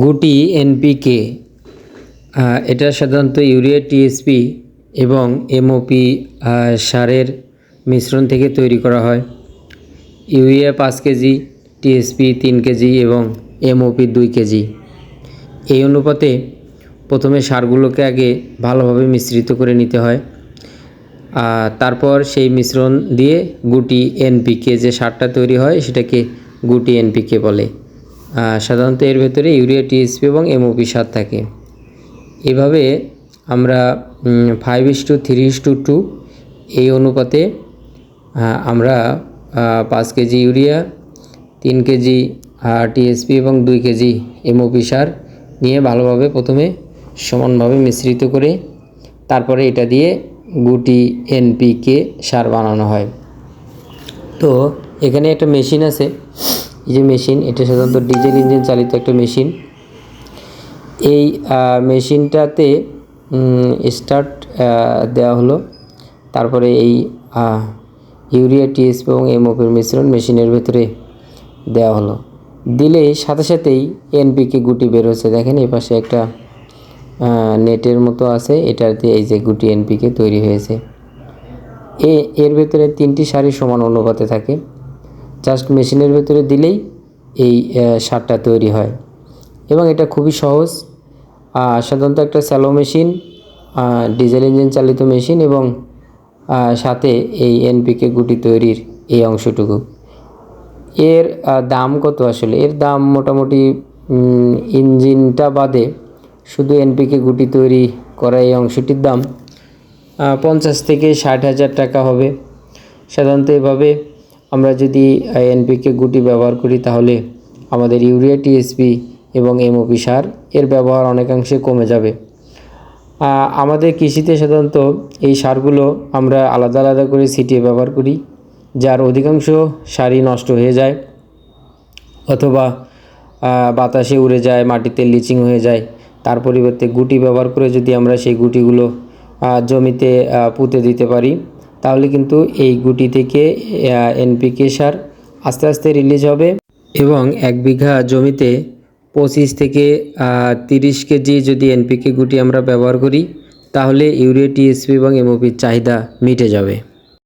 গুটি এনপিকে এটা সাধারণত ইউরিয়া, টিএসপি এবং এমওপি সারের মিশ্রণ থেকে তৈরি করা হয়। ইউরিয়া পাঁচ কেজি, টিএসপি তিন কেজি এবং এমওপি দুই কেজি। এই অনুপাতে প্রথমে সারগুলোকে আগে ভালোভাবে মিশ্রিত করে নিতে হয়। তারপর সেই মিশ্রণ দিয়ে গুটি এনপিকে যে সারটা তৈরি হয়, সেটাকে গুটি এনপিকে বলে। সাধারণত এর ভেতরে ইউরিয়া টিএসপি এবং এমওপি সার থাকে। এভাবে আমরা five is two three is two two এই অনুপাতে আমরা পাঁচ কেজি ইউরিয়া, তিন কেজি টিএসপি এবং দুই কেজি এমওপি সার নিয়ে ভালোভাবে প্রথমে সমানভাবে মিশ্রিত করে তারপরে এটা দিয়ে গুটি এনপিকে সার বানানো হয়। তো এখানে একটা মেশিন আছে। যে মেশিন, এটা সাধারণত ডিজেল ইঞ্জিন চালিত একটা মেশিন। এই মেশিনটাতে স্টার্ট দেওয়া হলো। তারপরে এই ইউরিয়া টিএসপি এবং এমওপির মিশ্রণ মেশিনের ভেতরে দেওয়া হলো। দিলে সাথে সাথেই এনপিকে গুটি বের হচ্ছে দেখেন এই পাশে একটা নেটের মতো আছে। এটার দিয়ে এই যে গুটি এনপিকে তৈরি হয়েছে। এ, এর ভেতরে তিনটি সারি সমান অনুপাতে থাকে। জাস্ট মেশিনের ভেতরে দিলেই এই সারটা তৈরি হয়। এবং এটা খুবই সহজ। সাধারণত একটা স্যালো মেশিন ডিজেল ইঞ্জিন চালিত মেশিন এবং সাথে এই এনপিকে গুটি তৈরির এই অংশটুকু। এর দাম কত আসলে? এর দাম মোটামুটি ইঞ্জিনটা বাদে শুধু এনপিকে গুটি তৈরি করা এই অংশটির দাম পঞ্চাশ থেকে ষাট হাজার টাকা হবে। সাধারণত এভাবে আমরা যদি এনপিকে গুটি ব্যবহার করি, তাহলে আমাদের ইউরিয়া টিএসপি এবং এমওপি সার এর ব্যবহার অনেকাংশে কমে যাবে। আমাদের কৃষিতে সাধারণত এই সারগুলো আমরা আলাদা আলাদা করে ছিটিয়ে ব্যবহার করি, যার অধিকাংশ সারই নষ্ট হয়ে যায় অথবা বাতাসে উড়ে যায়, মাটিতে লিচিং হয়ে যায়। তার পরিবর্তে গুটি ব্যবহার করে যদি আমরা সেই গুটিগুলো জমিতে পুঁতে দিতে পারি তাহলে কিন্তু এই গুটি থেকে এনপিকে সার আস্তে আস্তে রিলিজ হবে এবং এক বিঘা জমিতে পঁচিশ থেকে তিরিশ কেজি যদি এনপিকে গুটি আমরা ব্যবহার করি, তাহলে ইউরিয়া, টিএসপি এবং এমওপির চাহিদা মিটে যাবে।